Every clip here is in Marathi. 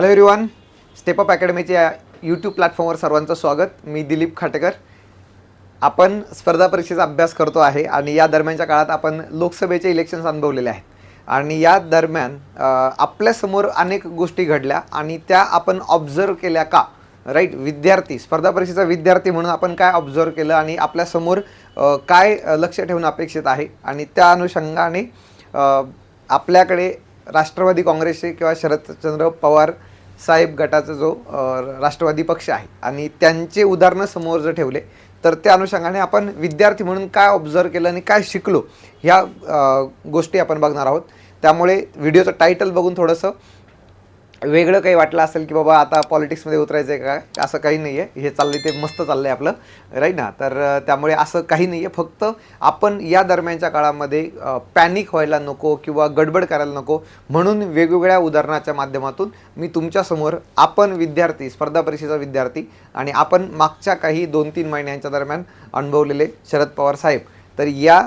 हॅलो एव्हरीवन स्टेप अप अकॅडमीच्या यूट्यूब प्लॅटफॉर्मवर सर्वांचं स्वागत. मी दिलीप खाटेकर. आपण स्पर्धा परीक्षेचा अभ्यास करतो आहे आणि या दरम्यानच्या काळात आपण लोकसभेचे इलेक्शन्स अनुभवलेले आहेत. आणि या दरम्यान आपल्यासमोर अनेक गोष्टी घडल्या आणि त्या आपण ऑब्झर्व केल्या का? राईट विद्यार्थी स्पर्धा परीक्षेचा विद्यार्थी म्हणून आपण काय ऑब्झर्व केलं आणि आपल्यासमोर काय लक्ष ठेवणं अपेक्षित आहे? आणि त्या अनुषंगाने आपल्याकडे राष्ट्रवादी काँग्रेसचे किंवा शरदचंद्र पवार साहेब गटाचा जो राष्ट्रवादी पक्ष आहे आणि त्यांचे उदाहरणं समोर जर ठेवले तर त्या अनुषंगाने आपण विद्यार्थी म्हणून काय ऑब्झर्व केलं आणि काय शिकलो ह्या गोष्टी आपण बघणार आहोत. त्यामुळे व्हिडिओचं टायटल बघून थोडंसं वेगळं काही वाटलं असेल की बाबा आता पॉलिटिक्समध्ये उतरायचं आहे का? असं काही नाही आहे हे चाललं ते मस्त चाललं आहे आपलं. राईट ना? तर त्यामुळे असं काही नाही आहे फक्त आपण या दरम्यानच्या काळामध्ये पॅनिक व्हायला नको किंवा गडबड करायला नको. म्हणून वेगवेगळ्या उदाहरणाच्या माध्यमातून मी तुमच्यासमोर आपण विद्यार्थी स्पर्धा परीक्षेचा विद्यार्थी आणि आपण मागच्या काही दोन तीन महिन्यांच्या दरम्यान अनुभवलेले शरद पवार साहेब. तर या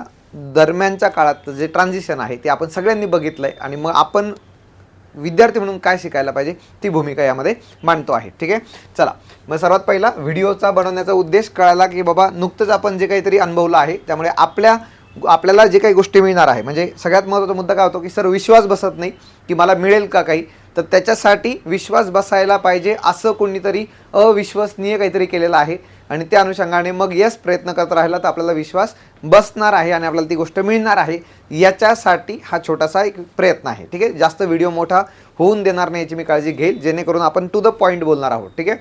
दरम्यानच्या काळात जे ट्रान्झिशन आहे ते आपण सगळ्यांनी बघितलं आहे आणि मग आपण विद्यार्थी म्हणून काय शिकायला पाहिजे ती भूमिका यामध्ये मांडतो आहे. ठीक आहे? चला. मग सर्वात पहिला व्हिडिओचा बनवण्याचा उद्देश कळाला की बाबा नुकतंच आपण जे काहीतरी अनुभवलं आहे त्यामुळे आपल्या आपल्याला जे काही गोष्टी मिळणार आहे म्हणजे सगळ्यात महत्त्वाचा मुद्दा काय होतो की सर विश्वास बसत नाही की मला मिळेल का काही? तर त्याच्यासाठी विश्वास बसायला पाहिजे असं कोणीतरी अविश्वसनीय काहीतरी केलेलं आहे. आणि त्या अनुषंगाने मग यस प्रयत्न करत राहिला तर आपल्याला विश्वास बसणार आहे आणि आपल्याला ती गोष्ट मिळणार आहे. याच्यासाठी हा छोटासा एक प्रयत्न आहे. ठीक आहे? जास्त व्हिडिओ मोठा होऊन देणार नाही याची मी काळजी घेईल. जेणेकरून आपण टू द पॉईंट बोलणार आहोत. ठीक आहे?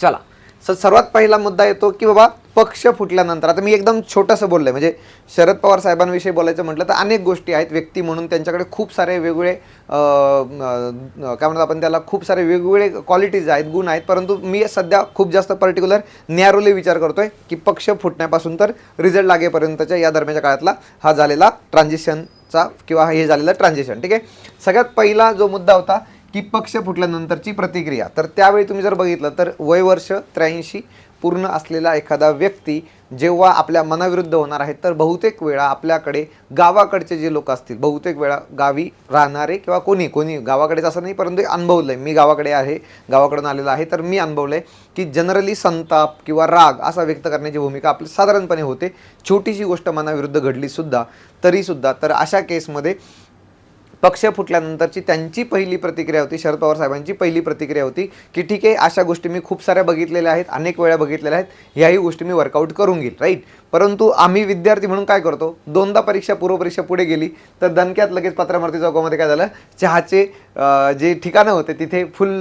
चला. सर सर्वात पहिला मुद्दा येतो की बाबा पक्ष फुटल्यानंतर आता मी एकदम छोटंसं बोललं आहे म्हणजे शरद पवार साहेबांविषयी बोलायचं म्हटलं तर अनेक गोष्टी आहेत व्यक्ती म्हणून त्यांच्याकडे खूप सारे वेगवेगळे काय म्हणतात आपण त्याला खूप सारे वेगवेगळे क्वालिटीज आहेत गुण आहेत परंतु मी सध्या खूप जास्त पर्टिक्युलर नॅरोली विचार करतोय की पक्ष फुटण्यापासून तर रिझल्ट लागेपर्यंतच्या या दरम्यानच्या काळातला हा झालेला ट्रान्झिशनचा किंवा हे झालेलं ट्रान्झिशन ठीक आहे? सगळ्यात पहिला जो मुद्दा होता की पक्ष फुटल्यानंतरची प्रतिक्रिया तर त्यावेळी तुम्ही जर बघितलं तर वय वर्ष त्र्याऐंशी पूर्ण असलेला एखादा व्यक्ती जेव्हा आपल्या मनाविरुद्ध होणार आहे तर बहुतेक वेळा आपल्याकडे गावाकडचे जे लोक असतील बहुतेक वेळा गावी राहणारे किंवा कोणी कोणी गावाकडेच असं नाही परंतु अनुभवलं आहे मी गावाकडे आहे गावाकडून आलेलं आहे तर मी अनुभवलं आहे की जनरली संताप किंवा राग असा व्यक्त करण्याची भूमिका आपली साधारणपणे होते. छोटीशी गोष्ट मनाविरुद्ध घडलीसुद्धा तरीसुद्धा. तर अशा केसमध्ये पक्ष फुटल्यानंतरची त्यांची पहिली प्रतिक्रिया होती शरद पवार साहेबांची पहिली प्रतिक्रिया होती की ठीक आहे अशा गोष्टी मी खूप साऱ्या बघितलेल्या आहेत अनेक वेळा बघितलेल्या आहेत ह्याही गोष्टी मी वर्कआउट करून घेईल राईट परंतु आम्ही विद्यार्थी म्हणून काय करतो दोनदा परीक्षा पूर्वपरीक्षा पुढे गेली तर दणक्यात लगेच पत्रमारुती चौकामध्ये काय झालं चहाचे जे ठिकाणं होते तिथे फुल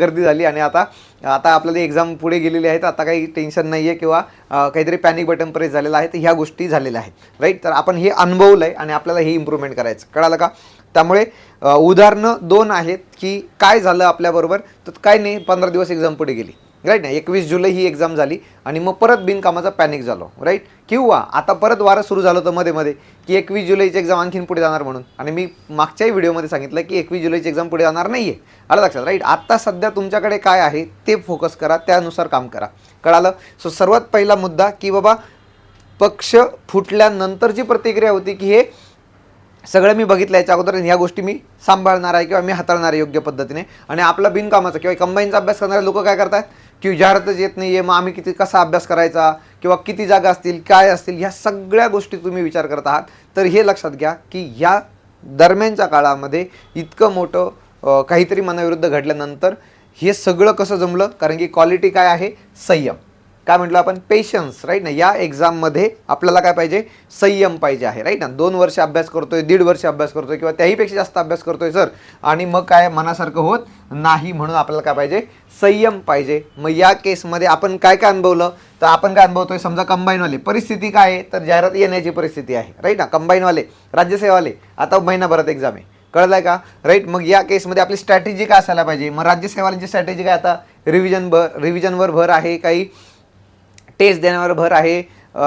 गर्दी झाली आणि आता आता आपल्याला एक्झाम पुढे गेलेली आहेत आता काही टेन्शन नाही आहे किंवा काहीतरी पॅनिक बटन प्रेस झालेलं आहे तर ह्या गोष्टी झालेल्या आहेत राईट तर आपण हे अनुभवलं आहे आणि आपल्याला हे इम्प्रूव्हमेंट करायचं कळालं का? त्यामुळे उदाहरणं दोन आहेत की काय झालं आपल्याबरोबर तर काय नाही पंधरा दिवस एक्झाम पुढे गेली. राईट ना एकवीस जुलै ही एक्झाम झाली आणि मग परत बिनकामाचा पॅनिक झालो. राईट किंवा आता परत वारं सुरू झालं होतं मध्ये मध्ये की एकवीस जुलैची एक्झाम आणखीन पुढे जाणार म्हणून. आणि मी मागच्याही व्हिडिओमध्ये सांगितलं की एकवीस जुलैची एक्झाम पुढे जाणार नाही आहे आलं लक्षात? राईट आत्ता सध्या तुमच्याकडे काय आहे ते फोकस करा त्यानुसार काम करा. कळालं? सो सर्वात पहिला मुद्दा की बाबा पक्ष फुटल्यानंतरची प्रतिक्रिया होती की हे सगळं मी बघितलं याच्या अगोदर ह्या गोष्टी मी सांभाळणार आहे किंवा मी हाताळणार आहे योग्य पद्धतीने. आणि आपला बिनकामाचा किंवा कंबाईनचा अभ्यास करणारे लोक काय करतात? की विचारतच येत नाही आहे मग आम्ही किती कसा अभ्यास करायचा? किंवा किती जागा असतील काय असतील? ह्या सगळ्या गोष्टी तुम्ही विचार करत आहात. तर हे लक्षात घ्या की ह्या दरम्यानच्या काळामध्ये इतकं मोठं काहीतरी मनाविरुद्ध घडल्यानंतर हे सगळं कसं जमलं? कारण की क्वालिटी काय आहे? संयम. काय म्हटलं आपण? पेशन्स राईट ना या एक्झाममध्ये आपल्याला काय पाहिजे? संयम पाहिजे आहे राईट ना दोन वर्ष अभ्यास करतोय दीड वर्ष अभ्यास करतोय किंवा त्याहीपेक्षा जास्त अभ्यास करतोय सर आणि मग काय मनासारखं होत नाही म्हणून आपल्याला काय पाहिजे? संयम पाहिजे. मग या केसमध्ये आपण काय काय अनुभवलं? तर आपण काय अनुभवतोय? समजा कंबाईनवाले परिस्थिती काय आहे? तर जाहिरात येण्याची परिस्थिती आहे राईट ना कंबाईनवाले राज्यसेवाले आता महिनाभरात एक्झाम आहे. कळलं का? राईट मग या केसमध्ये आपली स्ट्रॅटेजी काय असायला पाहिजे? मग राज्यसेवाल्यांची स्ट्रॅटेजी काय आता? रिव्हिजन भर रिव्हिजनवर भर आहे काही? टेस्ट देण्यावर भर आहे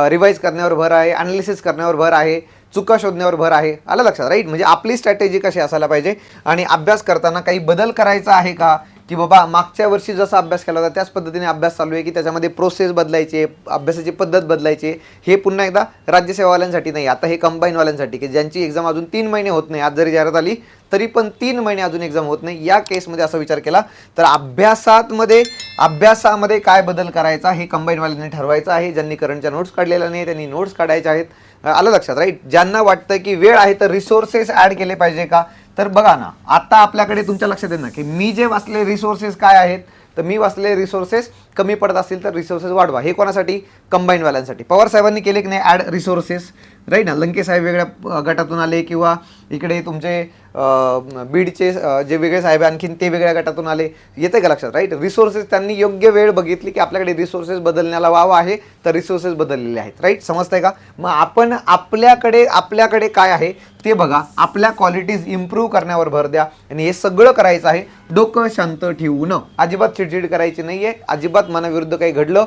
रिवाईज करण्यावर भर आहे अनालिसिस करण्यावर भर आहे चुका शोधण्यावर भर आहे. आलं लक्षात राईट म्हणजे आपली स्ट्रॅटेजी कशी असायला पाहिजे आणि अभ्यास करताना काही बदल करायचा आहे का? की बाबा मागच्या वर्षी जसा अभ्यास केला होता त्याच पद्धतीने अभ्यास चालू आहे की त्याच्यामध्ये प्रोसेस बदलायचे अभ्यासाची पद्धत बदलायची. हे पुन्हा एकदा राज्यसेवावाल्यांसाठी नाही आता हे कंबाईनवाल्यांसाठी की ज्यांची एक्झाम अजून तीन महिने होत नाही आज जरी जाहिरात आली तरी पण तीन महिने अजून एक्झाम होत नाही. या केसमध्ये असा विचार केला तर अभ्यासातमध्ये अभ्यासामध्ये काय बदल करायचा हे कंबाईनवाल्यांनी ठरवायचं आहे. ज्यांनी करंटच्या नोट्स काढलेल्या नाही त्यांनी नोट्स काढायच्या आहेत. आलं लक्षात राईट ज्यांना वाटतं की वेळ आहे तर रिसोर्सेस ॲड केले पाहिजे का? तर बघा ना आता आपल्याकडे तुमच्या लक्षात येईल ना की मी जे वाचले रिसोर्सेस काय आहेत तर मी वाचले रिसोर्सेस कमी पडत असतील तर रिसोर्सेस वाढवा. हे कोणासाठी? कंबाईनवाल्यांसाठी पवार साहेबांनी केले की नाही? ॲड रिसोर्सेस राईट ना? लंके साहेब वेगळ्या गटातून आले किंवा इकडे तुमचे बीडचे जे वेगळे साहेब आणखीन ते वेगळ्या गटातून आले. येते का लक्षात? राईट रिसोर्सेस त्यांनी योग्य वेळ बघितली की आपल्याकडे रिसोर्सेस बदलण्याला वाव आहे तर रिसोर्सेस बदललेले आहेत. राईट समजतंय का? मग आपण आपल्याकडे आपल्याकडे काय आहे? ते बघा. आपल्या क्वालिटीज इम्प्रूव्ह करण्यावर भर द्या. आणि हे सगळं करायचं आहे. डोकं शांत ठेवून अजिबात चिडचिड करायची नाही आहे अजिबात मनाविरुद्ध काही घडलं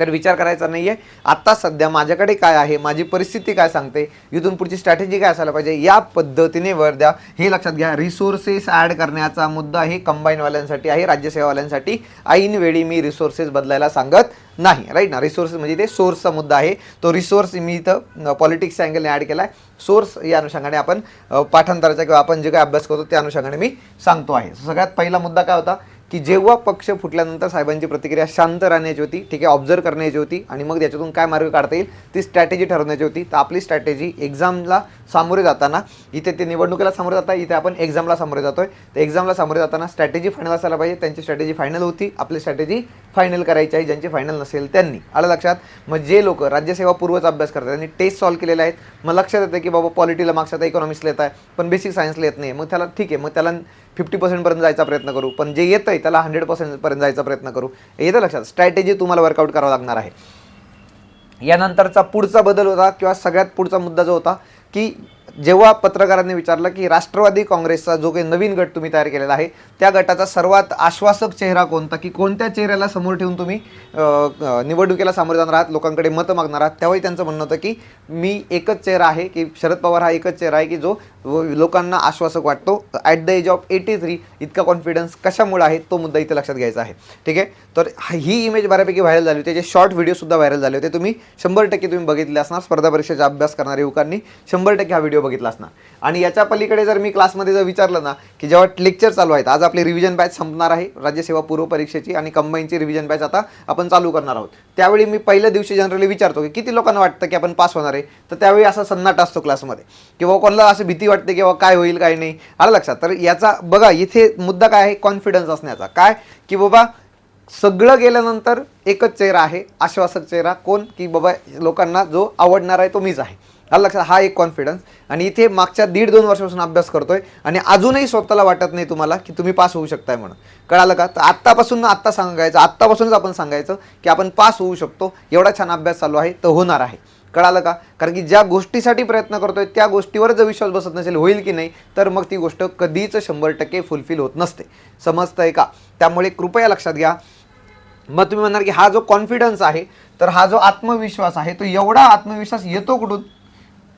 तर विचार करायचा नाही आहे आत्ता सध्या माझ्याकडे काय आहे माझी परिस्थिती काय सांगते इथून पुढची स्ट्रॅटेजी काय असायला पाहिजे या पद्धतीने वर द्या. हे लक्षात घ्या रिसोर्सेस ॲड करण्याचा मुद्दा हे कंबाईनवाल्यांसाठी आहे राज्यसेवावाल्यांसाठी ऐनवेळी मी रिसोर्सेस बदलायला सांगत नाही राईट ना? रिसोर्सेस म्हणजे ते सोर्सचा मुद्दा आहे. तो रिसोर्स मी इथं पॉलिटिक्सच्या अँगलने ॲड केला आहे सोर्स या अनुषंगाने आपण पाठांतराचा किंवा आपण जे काय अभ्यास करतो त्या अनुषंगाने मी सांगतो आहे. सगळ्यात पहिला मुद्दा काय होता? की जेव्हा पक्ष फुटल्यानंतर साहेबांची प्रतिक्रिया शांत राहण्याची होती ठीक आहे ऑब्झर्व करण्याची होती आणि मग त्याच्यातून काय मार्ग काढता येईल ती स्ट्रॅटेजी ठरवण्याची होती. तर आपली स्ट्रॅटेजी एक्झामला सामोरे जाताना इथे ते निवडणुकीला सामोरे जाता इथे आपण एक्झामला सामोरे जातोय. तर एक्झामला सामोरे जाताना स्ट्रॅटेजी फायनल असायला पाहिजे. त्यांची स्ट्रॅटेजी फायनल होती. आपली स्ट्रॅटेजी फायनल करायची आहे. ज्यांची फायनल नसेल त्यांनी. आलं लक्षात? मग जे लोक राज्यसेवा पूर्वच अभ्यास करतात त्यांनी टेस्ट सॉल्व्ह केलेले आहेत. मग लक्षात येतं की बाबा पॉलिटीला मार्क्स आता इकॉनॉमिक्सला येत आहे पण बेसिक सायन्सला येत नाही. मग त्याला ठीक आहे मग त्याला फिफ्टी पर्सेंटपर्यंत जायचा प्रयत्न करू. पण जे येतं आहे त्याला हंड्रेड पर्सेंटपर्यंत जायचा प्रयत्न करू. येतं लक्षात. स्ट्रॅटेजी तुम्हाला वर्कआउट करावं लागणार आहे. यानंतरचा पुढचा बदल होता किंवा सगळ्यात पुढचा मुद्दा जो होता की जेव्हा पत्रकारांनी विचारलं की राष्ट्रवादी काँग्रेसचा जो काही नवीन गट तुम्ही तयार केलेला आहे त्या गटाचा सर्वात आश्वासक चेहरा कोणता? की कोणत्या चेहऱ्याला समोर ठेवून तुम्ही निवडणुकीला सामोरे जाणार आहात लोकांकडे मतं मागणार आहात? त्यावेळी त्यांचं म्हणणं होतं की मी एकच चेहरा आहे की शरद पवार हा एकच चेहरा आहे की जो लोकांना आश्वासक वाटतो. At the age of eighty three इतका कॉन्फिडन्स कशामुळे आहे तो मुद्दा इथे लक्षात घ्यायचा आहे. ठीक आहे? तर हा- ही इमेज बऱ्यापैकी व्हायरल झाली होती. त्याचे शॉर्ट व्हिडिओसुद्धा व्हायरल झाले होते. तुम्ही शंभर टक्के तुम्ही बघितले असणार. स्पर्धा परीक्षेचा अभ्यास करणाऱ्या युवकांनी शंभर टक्के हा व्हिडिओ बघितला असणार आणि याच्या पलीकडे जर मी क्लासमध्ये जर विचारलं ना की जेव्हा लेक्चर चालू आहेत आज आपली रिव्हिजन बॅच संपणार आहे राज्यसेवा पूर्व परीक्षेची आणि कंबाईनची रिव्हिजन बॅच आता आपण चालू करणार आहोत. त्यावेळी मी पहिल्या दिवशी जनरली विचारतो की किती लोकांना वाटतं की आपण पास होणार आहे? तर त्यावेळी असा सन्नाट असतो क्लासमध्ये किंवा कोणाला असं भीती वाटते किंवा काय होईल काय नाही? आलं लक्षात? तर याचा बघा इथे मुद्दा काय आहे? कॉन्फिडन्स असण्याचा. काय? की बाबा सगळं गेल्यानंतर एकच चेहरा आहे आश्वासक चेहरा. कोण? की बाबा लोकांना जो आवडणार आहे तो मीच आहे. आलं लक्षात हा एक कॉन्फिडन्स आणि इथे मागच्या दीड दोन वर्षापासून अभ्यास करतोय आणि अजूनही स्वतःला वाटत नाही तुम्हाला की तुम्ही पास होऊ शकताय म्हणून. कळालं का? तर आत्तापासून आत्ता सांगायचं आत्तापासूनच आपण सांगायचं की आपण पास होऊ शकतो एवढा छान अभ्यास चालू आहे तर होणार आहे. कळालं का? कारण की ज्या गोष्टीसाठी प्रयत्न करतोय त्या गोष्टीवर जर विश्वास बसत नसेल होईल की नाही तर मग ती गोष्ट कधीच शंभर टक्के फुलफिल होत नसते. समजतंय का? त्यामुळे कृपया लक्षात घ्या. मग तुम्ही म्हणणार की हा जो कॉन्फिडन्स आहे तर हा जो आत्मविश्वास आहे तो एवढा आत्मविश्वास येतो कुठून?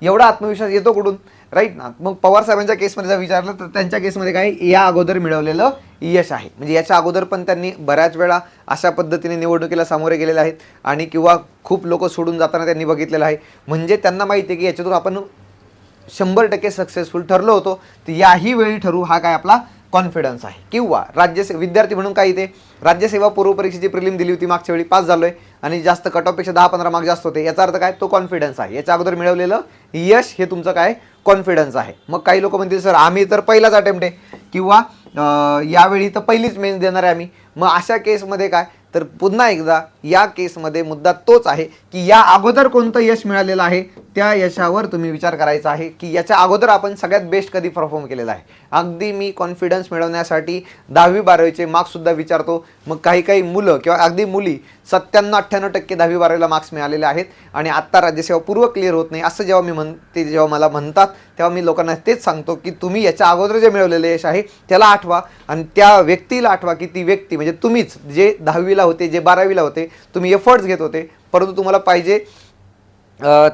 एवढा आत्मविश्वास येतो कुठून? राईट ना? मग पवार साहेबांच्या केसमध्ये जर विचारलं तर त्यांच्या केसमध्ये काय? या अगोदर मिळवलेलं यश आहे. म्हणजे याच्या अगोदर पण त्यांनी बऱ्याच वेळा अशा पद्धतीने निवडणुकीला सामोरे गेलेले आहेत आणि किंवा खूप लोक सोडून जाताना त्यांनी बघितलेलं आहे. म्हणजे त्यांना माहिती आहे की याच्यातून आपण शंभर टक्के सक्सेसफुल ठरलो होतो. तर याही वेळी ठरू हा काय आपला कॉन्फिडन्स आहे. किंवा राज्यसे विद्यार्थी म्हणून काय इथे? राज्यसेवा पूर्व परीक्षेची प्रिलिम दिली होती मागच्या वेळी पास झालोय. आणि जास्त कट ऑफपेक्षा दहा पंधरा मार्क जास्त होते. याचा अर्थ काय? तो कॉन्फिडन्स आहे. याच्या अगोदर मिळवलेलं यश हे तुमचं काय? कॉन्फिडन्स आहे. मग काही लोक म्हणतील सर आम्ही तर पहिलाच अटेम्प्ट आहे. किंवा यावेळी तर पहिलीच मेन्स देणार आहे आम्ही. मग अशा केसमध्ये काय? तर पुन्हा एकदा या केसमध्ये मुद्दा तोच आहे की या अगोदर कोणतं यश मिळालेलं आहे? त्या यशावर तुम्ही विचार करायचा आहे की याच्या अगोदर आपण सगळ्यात बेस्ट कधी परफॉर्म केलेला आहे? अगदी मी कॉन्फिडन्स मिळवण्यासाठी दहावी बारावीचे मार्क्ससुद्धा विचारतो. मग काही काही मुलं किंवा अगदी मुली सत्त्याण्णव अठ्ठ्याण्णव टक्के दहावी बारावीला मार्क्स मिळालेले आहेत आणि आत्ता राज्यसेवा पूर्व क्लिअर होत नाही. असं जेव्हा मी म्हण ते जेव्हा मला म्हणतात तेव्हा मी लोकांना तेच सांगतो की तुम्ही याच्या अगोदर जे मिळवलेले यश आहे त्याला आठवा आणि त्या व्यक्तीला आठवा की ती व्यक्ती म्हणजे तुम्हीच जे दहावीला होते जे बारावीला होते तुम्ही एफर्ट्स घेत होते. परंतु तुम्हाला पाहिजे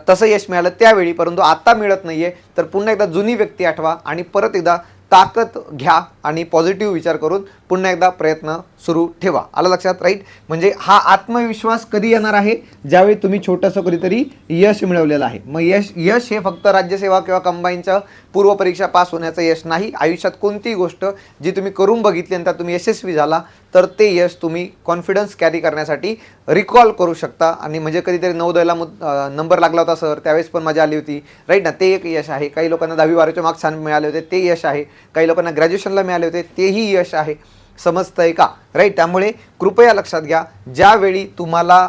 तसं यश मिळालं त्यावेळी. परंतु आता मिळत नाहीये. तर पुन्हा एकदा जुनी व्यक्ती आठवा आणि परत एकदा ताकद घ्या. आणि पॉझिटिव्ह विचार करून पुन्हा एकदा प्रयत्न सुरू ठेवा. आलं लक्षात? राईट म्हणजे हा आत्मविश्वास कधी येणार आहे? ज्यावेळी तुम्ही छोटंसं कधीतरी यश मिळवलेलं आहे. मग यश यश हे फक्त राज्यसेवा किंवा कंबाईनच्या पूर्वपरीक्षा पास होण्याचं यश नाही. आयुष्यात कोणतीही गोष्ट जी तुम्ही करून बघितली आणि त्यात तुम्ही यशस्वी झाला तर ते यश तुम्ही कॉन्फिडन्स कॅरी करण्यासाठी रिकॉल करू शकता. आणि म्हणजे कधीतरी नवोदयला मुद नंबर लागला होता सर त्यावेळेस पण मजा आली होती. राईट ना? ते एक यश आहे. काही लोकांना दहावी बारावीचे मार्क्स छान मिळाले होते. ते यश आहे. काही लोकांना ग्रॅज्युएशनला मिळाले होते तेही यश आहे. समजतंय का? राईट त्यामुळे कृपया लक्षात घ्या ज्यावेळी तुम्हाला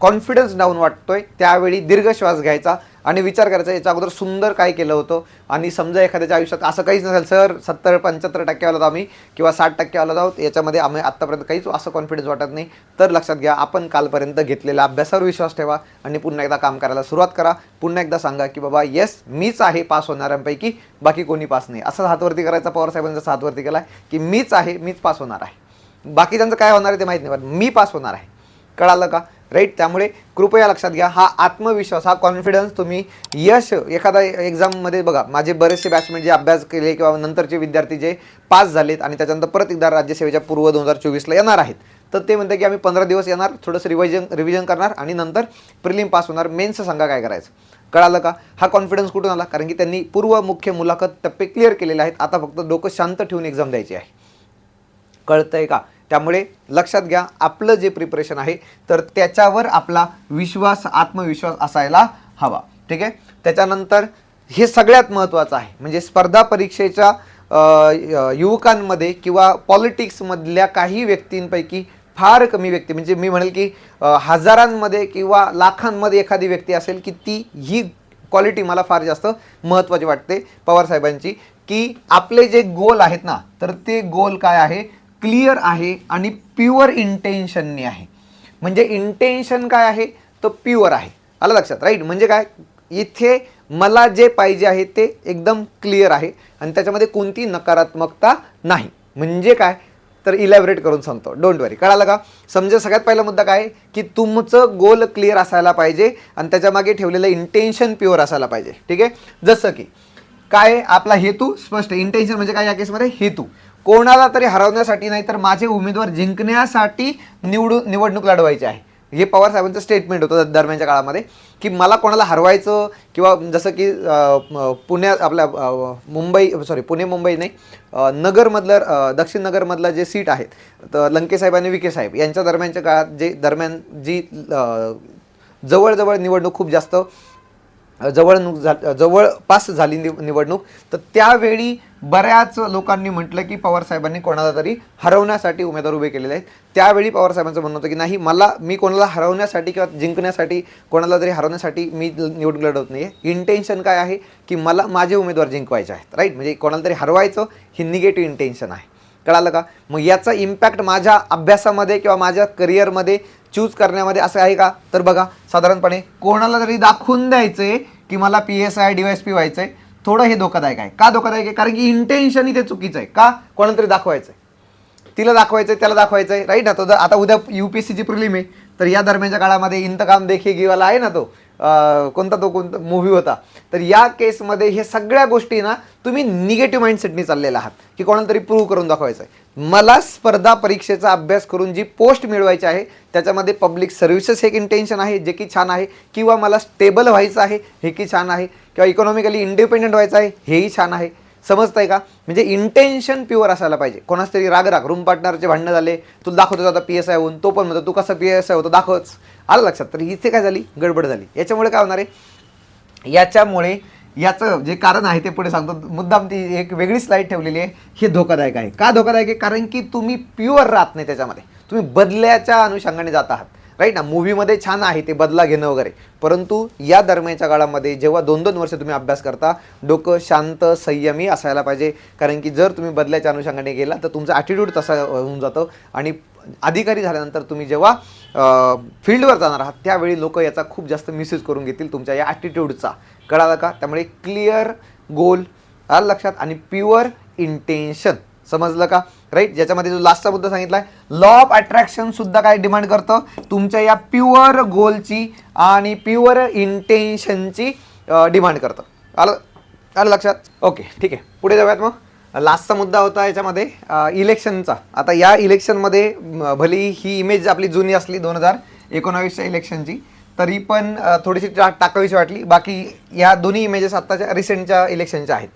कॉन्फिडन्स डाऊन वाटतोय त्यावेळी दीर्घ श्वास घ्यायचा. आणि विचार करायचा याच्या अगोदर सुंदर काय केलं होतं? आणि समजा एखाद्याच्या आयुष्यात असं काहीच नसेल सर सत्तर पंच्याहत्तर टक्केवाला आहोत आम्ही किंवा साठ टक्केवाला आहोत याच्यामध्ये आम्ही आत्तापर्यंत काहीच असं कॉन्फिडन्स वाटत नाही. तर लक्षात घ्या आपण कालपर्यंत घेतलेल्या अभ्यासावर विश्वास ठेवा आणि पुन्हा एकदा काम करायला सुरुवात करा. पुन्हा एकदा सांगा की बाबा येस मीच आहे पास होणाऱ्यांपैकी बाकी कोणी पास नाही. असं हातवरती करायचा पवार साहेबांनी जसं हातवरती केला की मीच आहे मीच पास होणार आहे. बाकी त्यांचं काय होणार आहे ते माहीत नाही पण मी पास होणार आहे. कळालं का? राईट त्यामुळे कृपया लक्षात घ्या. हा आत्मविश्वास हा कॉन्फिडन्स तुम्ही यश एखादा एक्झाममध्ये बघा. माझे बरेचसे बॅचमेंट जे अभ्यास केले किंवा नंतरचे विद्यार्थी जे पास झालेत आणि त्याच्यानंतर परत एकदा राज्यसेवेच्या पूर्व दोन हजार चोवीसला येणार आहेत. तर ते म्हणते की आम्ही पंधरा दिवस येणार थोडंसं रिव्हिजन रिव्हिजन करणार आणि नंतर प्रिलिम पास होणार. मेन्सचं सांगा काय करायचं? कळालं का? हा कॉन्फिडन्स कुठून आला? कारण की त्यांनी पूर्व मुख्य मुलाखत टप्पे क्लिअर केलेले आहेत. आता फक्त डोकं शांत ठेवून एक्झाम द्यायची आहे. कळतंय का? त्यामुळे लक्षात घ्या आपलं जे प्रिपरेशन आहे तर त्याच्यावर आपला विश्वास आत्मविश्वास असायला हवा. ठीक आहे? त्याच्यानंतर हे सगळ्यात महत्त्वाचं आहे. म्हणजे स्पर्धा परीक्षेच्या युवकांमध्ये किंवा पॉलिटिक्समधल्या काही व्यक्तींपैकी फार कमी व्यक्ती म्हणजे मी म्हणेल की हजारांमध्ये किंवा लाखांमध्ये एखादी व्यक्ती असेल की ती ही क्वालिटी मला फार जास्त महत्त्वाची वाटते पवार साहेबांची की आपले जे गोल आहेत ना तर ते गोल काय आहे? क्लिअर आहे आणि प्युअर इंटेन्शनने आहे. म्हणजे इंटेन्शन काय आहे? तर प्युअर आहे. आलं लक्षात राईट? म्हणजे काय? इथे मला जे पाहिजे आहे ते एकदम क्लिअर आहे आणि त्याच्यामध्ये कोणती नकारात्मकता नाही. म्हणजे काय? तर इलॅबरेट करून सांगतो. डोंट वरी कळालं का? समजा सगळ्यात पहिला मुद्दा काय? की तुमचं गोल क्लिअर असायला पाहिजे आणि त्याच्यामागे ठेवलेलं इंटेन्शन प्युअर असायला पाहिजे. ठीक आहे? जसं की काय? आपला हेतू स्पष्ट. इंटेन्शन म्हणजे काय या केसमध्ये हेतू. कोणाला तरी हरवण्यासाठी नाही तर माझे उमेदवार जिंकण्यासाठी निवडून निवडणूक लढवायची आहे. हे पवार साहेबांचं स्टेटमेंट होतं दरम्यानच्या काळामध्ये की मला कोणाला हरवायचं किंवा जसं की पुण्यात आपल्या मुंबई सॉरी पुणे मुंबई नाही नगरमधलं दक्षिण नगरमधलं जे सीट आहेत तर लंकेसाहेब आणि विके साहेब यांच्या दरम्यानच्या काळात जे दरम्यान जी जवळजवळ निवडणूक खूप जास्त जवळ झा जवळपास झाली निव निवडणूक तर त्यावेळी बऱ्याच लोकांनी म्हटलं की पवार साहेबांनी कोणाला तरी हरवण्यासाठी उमेदवार उभे केलेले आहेत. त्यावेळी पवारसाहेबांचं म्हणणं होतं की नाही मला मी कोणाला हरवण्यासाठी किंवा जिंकण्यासाठी कोणाला तरी हरवण्यासाठी मी निवडणूक लढवत नाही आहे इंटेन्शन काय आहे? की मला माझे उमेदवार जिंकवायचे आहेत राईट म्हणजे कोणाला तरी हरवायचं ही निगेटिव्ह इंटेन्शन आहे. कळालं का? मग याचा इम्पॅक्ट माझ्या अभ्यासामध्ये किंवा माझ्या करिअरमध्ये चूज करण्यामध्ये असं आहे का? तर बघा साधारणपणे कोणाला तरी दाखवून द्यायचंय की मला P S I D P व्हायचं आहे थोडं हे धोकादायक आहे. का धोकादायक आहे? कारण की इंटेन्शन इथे चुकीचं आहे. का? कोणाला तरी दाखवायचं आहे तिला दाखवायचं आहे त्याला दाखवायचं आहे राईट ना? तो आता उद्या यू पी एस सीची प्रिलिम आहे. तर या दरम्यानच्या काळामध्ये इंतकाम देखील घेवाला आहे ना तो? कोणता तो कोणता मूव्ही होता. तर या केसमध्ये हे सगळ्या गोष्टी ना तुम्ही निगेटिव्ह माइंडसेटने चाललेला आहात. की कोणाला तरी प्रूव्ह करून दाखवायचं आहे मला स्पर्धा परीक्षेचा अभ्यास करून जी पोस्ट मिळवायची आहे त्याच्यामध्ये पब्लिक सर्व्हिसेस हे एक इंटेन्शन आहे जे की छान आहे. किंवा मला स्टेबल व्हायचं आहे हे की छान आहे. किंवा इकॉनॉमिकली इंडिपेंडेंट व्हायचं आहे हेही छान आहे. समजतंय का? म्हणजे इंटेन्शन प्युअर असायला पाहिजे. कोणाच तरी राग राग रूम पार्टनरचे भांडणं झाले. तू दाखवतो आता पी एस आय होऊन. तो पण म्हणतो तू कसं पी एस आय होतो? दाखवच. आलं लक्षात. तर इथे काय झाली? गडबड झाली. याच्यामुळे काय होणार आहे? याच्यामुळे याचं जे कारण आहे ते पुढे सांगतो. मुद्दाम ती एक वेगळी स्लाईड ठेवलेली आहे. हे धोकादायक आहे. का धोकादायक आहे? कारण की तुम्ही प्युअर राहत नाही त्याच्यामध्ये. तुम्ही बदल्याच्या अनुषंगाने जात आहात. राईट ना? मूवीमध्ये छान आहे ते बदला घेणं वगैरे. परंतु या दरम्यानच्या काळामध्ये जेव्हा दोन दोन वर्ष तुम्ही अभ्यास करता डोकं शांत संयमी असायला पाहिजे. कारण की जर तुम्ही बदल्याच्या अनुषंगाने गेला तर तुमचा ॲटिट्यूड तसा होऊन जातं. आणि अधिकारी झाल्यानंतर तुम्ही जेव्हा फील्डवर जाणार आहात त्यावेळी लोक याचा खूप जास्त मिसयूज करून घेतील तुमच्या या ॲटिट्यूडचा कळाला का? त्यामुळे क्लिअर गोल आलं लक्षात आणि प्युअर इंटेन्शन समजलं का? राईट ज्याच्यामध्ये जो लास्टचा मुद्दा सांगितला आहे लॉ ऑफ अट्रॅक्शन सुद्धा काय डिमांड करतं? तुमच्या या प्युअर गोलची आणि प्युअर इंटेन्शनची डिमांड करतं. आलं? आलं लक्षात? ओके ठीक आहे. पुढे जाऊयात मग. लास्टचा मुद्दा होता याच्यामध्ये इलेक्शनचा. आता या इलेक्शनमध्ये भली ही इमेज आपली जुनी असली दोन हजार एकोणावीसच्या इलेक्शनची तरी पण थोडीशी टा टाकावीशी वाटली. बाकी या दोन्ही इमेजेस आत्ताच्या रिसेंटच्या इलेक्शनच्या आहेत.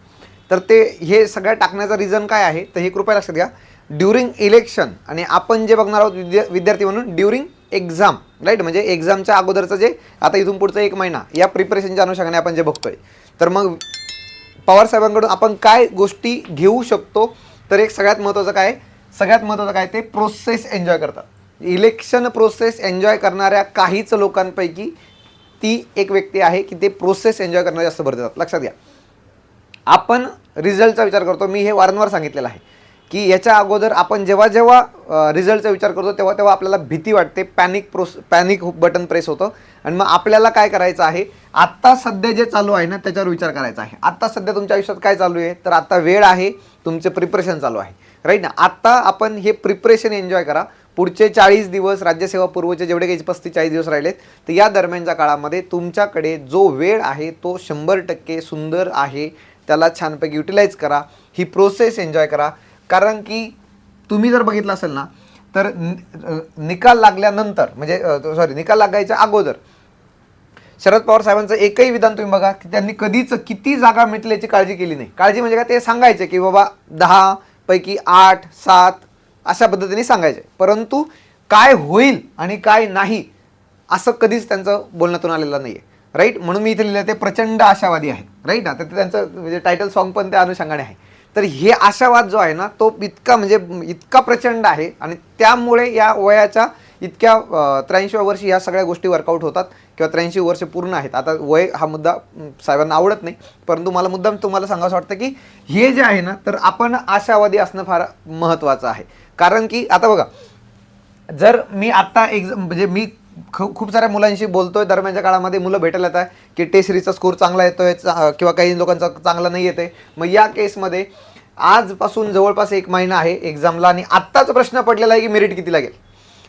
तर ते हे सगळ्या टाकण्याचं रिझन काय आहे तर हे कृपया लक्षात घ्या. ड्युरिंग इलेक्शन आणि आपण जे बघणार आहोत विद्या विद्यार्थी म्हणून ड्युरिंग एक्झाम राईट म्हणजे एक्झामच्या अगोदरचं जे आता इथून पुढचं एक महिना या प्रिपरेशनच्या अनुषंगाने आपण जे बघतोय. तर मग पवार साहेबांकडून आपण काय गोष्टी घेऊ शकतो? तर एक सगळ्यात महत्त्वाचं काय? सगळ्यात महत्त्वाचं काय? ते प्रोसेस एन्जॉय करतात. इलेक्शन प्रोसेस एन्जॉय करणाऱ्या काहीच लोकांपैकी ती एक व्यक्ती आहे की ते प्रोसेस एन्जॉय करणं जास्त भर देतात. लक्षात घ्या. आपण रिझल्टचा विचार करतो. मी हे वारंवार सांगितलेलं आहे. की याच्या अगोदर आपण जेव्हा जेव्हा रिझल्टचा विचार करतो तेव्हा तेव्हा आपल्याला भीती वाटते पॅनिक प्रोस पॅनिक बटन प्रेस होतं. आणि मग आपल्याला काय करायचं आहे आत्ता सध्या जे चालू आहे ना त्याच्यावर विचार करायचा आहे. आत्ता सध्या तुमच्या आयुष्यात काय चालू आहे तर आत्ता वेळ आहे तुमचे प्रिपरेशन चालू आहे. राईट ना? आत्ता आपण हे प्रिपरेशन एन्जॉय करा. पुढचे चाळीस दिवस राज्यसेवा पूर्वचे जेवढे काही पस्तीस चाळीस दिवस राहिलेत तर या दरम्यानच्या काळामध्ये तुमच्याकडे जो वेळ आहे तो शंभर टक्के सुंदर आहे. त्याला छानपैकी युटिलाइज करा. ही प्रोसेस एन्जॉय करा. कारण की तुम्ही जर बघितलं असेल ना तर निकाल लागल्यानंतर म्हणजे सॉरी निकाल लागायच्या अगोदर शरद पवार साहेबांचं एकही विधान तुम्ही बघा की त्यांनी कधीच किती जागा मिटल्याची काळजी केली नाही. काळजी म्हणजे काय? ते सांगायचे की बाबा दहा पैकी आठ सात अशा पद्धतीने सांगायचे. परंतु काय होईल आणि काय नाही असं कधीच त्यांचं बोलण्यातून आलेलं नाही आहे राईट म्हणून मी इथे लिहिलं ते प्रचंड आशावादी आहे. राईट ना तर त्यांचं म्हणजे टायटल सॉन्ग पण त्या अनुषंगाने आहे. तर हे आशावाद जो आहे ना तो इतका म्हणजे इतका प्रचंड आहे आणि त्यामुळे या वयाच्या इतक्या त्र्याऐंशी वर्षी या सगळ्या गोष्टी वर्कआउट होतात किंवा त्र्याऐंशी वर्ष पूर्ण आहेत. आता वय हा मुद्दा साहेबांना आवडत नाही परंतु मला मुद्दाम तुम्हाला सांगावं वाटतं की हे जे आहे ना तर आपण आशावादी असणं फार महत्त्वाचं आहे. कारण की आता बघा जर मी आत्ता एक्झाम म्हणजे मी खूप खूप साऱ्या मुलांशी बोलतोय. दरम्यानच्या काळामध्ये मुलं भेटायला येत आहे की टेस्ट सिरीजचा स्कोर चांगला येतोय चा- किंवा काही लोकांचा चांगला नाही येते मग या केसमध्ये आजपासून जवळपास एक महिना आहे एक्झामला आणि आत्ताच प्रश्न पडलेला आहे की मेरिट किती लागेल?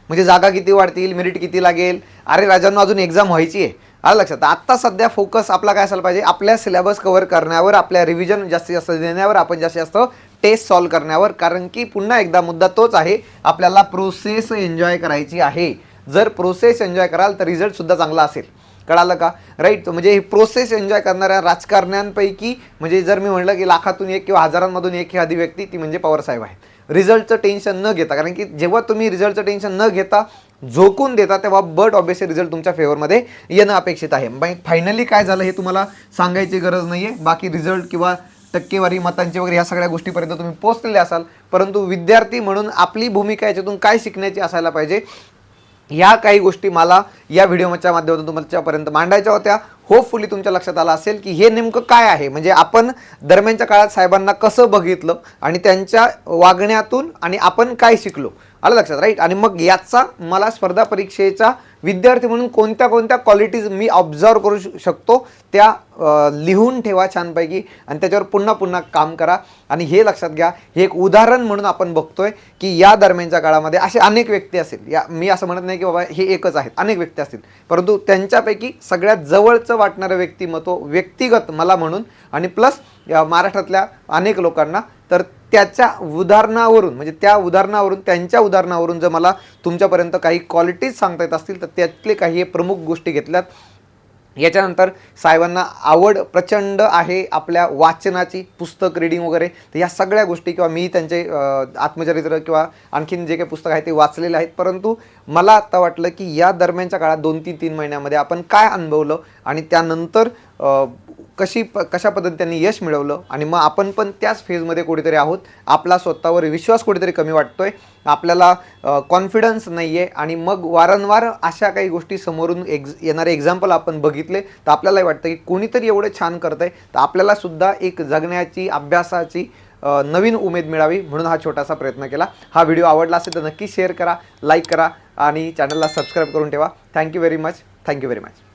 म्हणजे जागा किती वाढतील मेरिट किती लागेल? अरे राजांना अजून एक्झाम व्हायची आहे. आलं लक्षात? आत्ता सध्या फोकस आपला काय असायला पाहिजे? आपल्या सिलेबस कव्हर करण्यावर आपल्या रिव्हिजन जास्तीत जास्त देण्यावर आपण जास्तीत जास्त टेस्ट सॉल्व करण्यावर. कारण की पुन्हा एकदा मुद्दा तोच आहे. आपल्याला प्रोसेस एन्जॉय करायची आहे. जर प्रोसेस एन्जॉय कराल तर रिझल्टसुद्धा चांगला असेल. कळालं का? राईट म्हणजे ही प्रोसेस एन्जॉय करणाऱ्या राजकारण्यांपैकी म्हणजे जर मी म्हटलं की लाखातून एक किंवा हजारांमधून एक एखादी व्यक्ती ती म्हणजे पवारसाहेब आहे. रिझल्टचं टेन्शन न घेता कारण की जेव्हा तुम्ही रिझल्टचं टेन्शन न घेता झोकून देता तेव्हा बट ऑब्विसली रिझल्ट तुमच्या फेवरमध्ये येणं अपेक्षित आहे. मग फायनली काय झालं हे तुम्हाला सांगायची गरज नाही आहे बाकी रिझल्ट किंवा टक्केवारी मतांची वगैरे ह्या सगळ्या गोष्टीपर्यंत तुम्ही पोचलेले असाल. परंतु विद्यार्थी म्हणून आपली भूमिका याच्यातून काय शिकण्याची असायला पाहिजे ह्या काही गोष्टी मला या व्हिडिओच्या माध्यमातून तुमच्यापर्यंत मांडायच्या होत्या. होपफुली तुमच्या लक्षात आलं असेल की हे नेमकं काय आहे? म्हणजे आपण दरम्यानच्या काळात साहेबांना कसं बघितलं आणि त्यांच्या वागण्यातून आणि आपण काय शिकलो? आलं लक्षात राईट आणि मग याचा मला स्पर्धा परीक्षेचा विद्यार्थी म्हणून कोणत्या कोणत्या क्वालिटीज मी ऑब्झर्व करू शकतो त्या लिहून ठेवा छानपैकी आणि त्याच्यावर पुन्हा पुन्हा काम करा. आणि हे लक्षात घ्या हे एक उदाहरण म्हणून आपण बघतोय की या दरम्यानच्या काळामध्ये असे अनेक व्यक्ती असतील. या मी असं म्हणत नाही की बाबा हे एकच आहेत अनेक व्यक्ती असतील. परंतु त्यांच्यापैकी सगळ्यात जवळचं वाटणारं व्यक्तिमत्व व्यक्तिगत मला म्हणून आणि प्लस महाराष्ट्रातल्या अनेक लोकांना तर त्याच्या उदाहरणावरून म्हणजे त्या उदाहरणावरून त्यांच्या उदाहरणावरून जर मला तुमच्यापर्यंत काही क्वालिटीज सांगता येत असतील तर त्यातले काही हे प्रमुख गोष्टी घेतल्यात. याच्यानंतर साहेबांना आवड प्रचंड आहे आपल्या वाचनाची पुस्तक रिडिंग वगैरे. तर या सगळ्या गोष्टी किंवा मी त्यांचे आत्मचरित्र किंवा आणखीन जे काही पुस्तक आहे ते वाचलेले आहेत. परंतु मला आत्ता वाटलं की या दरम्यानच्या काळात दोन तीन तीन महिन्यामध्ये आपण काय अनुभवलं आणि त्यानंतर कशी प कशा पद्धतीने त्यांनी यश मिळवलं आणि मग आपण पण त्याच फेजमध्ये कुठेतरी आहोत. आपला स्वतःवर विश्वास कुठेतरी कमी वाटतो आहे आपल्याला कॉन्फिडन्स नाही आहे आणि मग वारंवार अशा काही गोष्टी समोरून एक्झ येणारे एक्झाम्पल आपण बघितले तर आपल्यालाही वाटतं की कोणीतरी एवढं छान करतंय. तर आपल्यालासुद्धा एक जगण्याची अभ्यासाची नवीन उमेद मिळावी म्हणून हा छोटासा प्रयत्न केला. हा व्हिडिओ आवडला असेल तर नक्की शेअर करा लाईक करा आणि चॅनलला सबस्क्राईब करून ठेवा. Thank you very much thank you very much